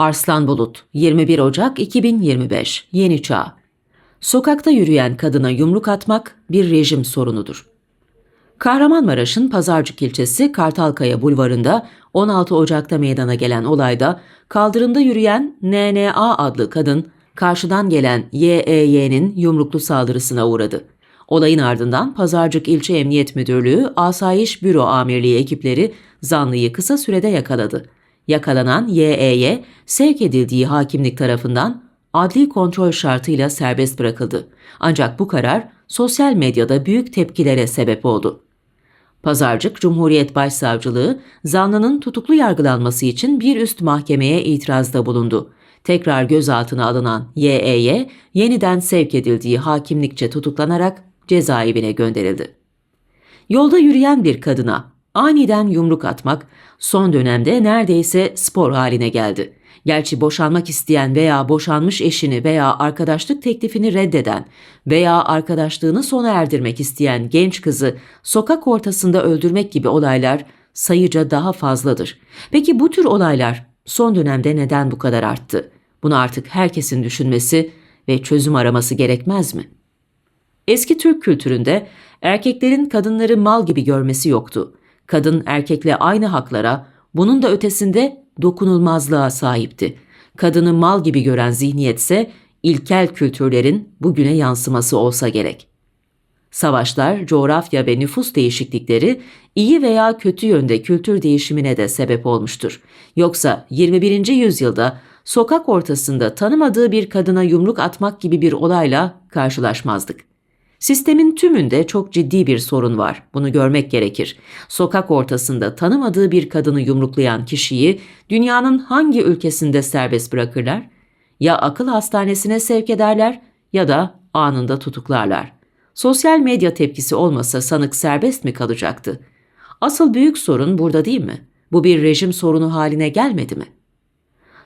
Arslan Bulut 21 Ocak 2025 Yeni Çağ Sokakta yürüyen kadına yumruk atmak bir rejim sorunudur. Kahramanmaraş'ın Pazarcık ilçesi Kartalkaya Bulvarı'nda 16 Ocak'ta meydana gelen olayda kaldırımda yürüyen NNA adlı kadın karşıdan gelen YEY'nin yumruklu saldırısına uğradı. Olayın ardından Pazarcık İlçe Emniyet Müdürlüğü Asayiş Büro Amirliği ekipleri zanlıyı kısa sürede yakaladı. Yakalanan YE'ye sevk edildiği hakimlik tarafından adli kontrol şartıyla serbest bırakıldı. Ancak bu karar sosyal medyada büyük tepkilere sebep oldu. Pazarcık Cumhuriyet Başsavcılığı zanlının tutuklu yargılanması için bir üst mahkemeye itirazda bulundu. Tekrar gözaltına alınan YE'ye yeniden sevk edildiği hakimlikçe tutuklanarak cezaevine gönderildi. Yolda yürüyen bir kadına aniden yumruk atmak son dönemde neredeyse spor haline geldi. Gerçi boşanmak isteyen veya boşanmış eşini veya arkadaşlık teklifini reddeden veya arkadaşlığını sona erdirmek isteyen genç kızı sokak ortasında öldürmek gibi olaylar sayıca daha fazladır. Peki bu tür olaylar son dönemde neden bu kadar arttı? Bunu artık herkesin düşünmesi ve çözüm araması gerekmez mi? Eski Türk kültüründe erkeklerin kadınları mal gibi görmesi yoktu. Kadın erkekle aynı haklara, bunun da ötesinde dokunulmazlığa sahipti. Kadını mal gibi gören zihniyetse ilkel kültürlerin bugüne yansıması olsa gerek. Savaşlar, coğrafya ve nüfus değişiklikleri iyi veya kötü yönde kültür değişimine de sebep olmuştur. Yoksa 21. yüzyılda sokak ortasında tanımadığı bir kadına yumruk atmak gibi bir olayla karşılaşmazdık. Sistemin tümünde çok ciddi bir sorun var. Bunu görmek gerekir. Sokak ortasında tanımadığı bir kadını yumruklayan kişiyi dünyanın hangi ülkesinde serbest bırakırlar? Ya akıl hastanesine sevk ederler ya da anında tutuklarlar. Sosyal medya tepkisi olmasa sanık serbest mi kalacaktı? Asıl büyük sorun burada değil mi? Bu bir rejim sorunu haline gelmedi mi?''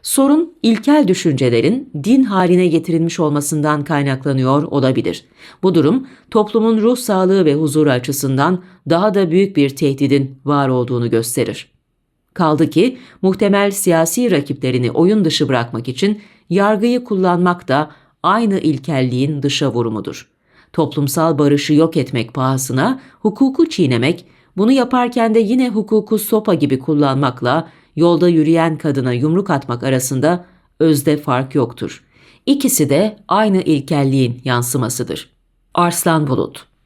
Sorun ilkel düşüncelerin din haline getirilmiş olmasından kaynaklanıyor olabilir. Bu durum toplumun ruh sağlığı ve huzuru açısından daha da büyük bir tehdidin var olduğunu gösterir. Kaldı ki muhtemel siyasi rakiplerini oyun dışı bırakmak için yargıyı kullanmak da aynı ilkelliğin dışa vurumudur. Toplumsal barışı yok etmek pahasına hukuku çiğnemek, bunu yaparken de yine hukuku sopa gibi kullanmakla yolda yürüyen kadına yumruk atmak arasında özde fark yoktur. İkisi de aynı ilkelliğin yansımasıdır. Arslan Bulut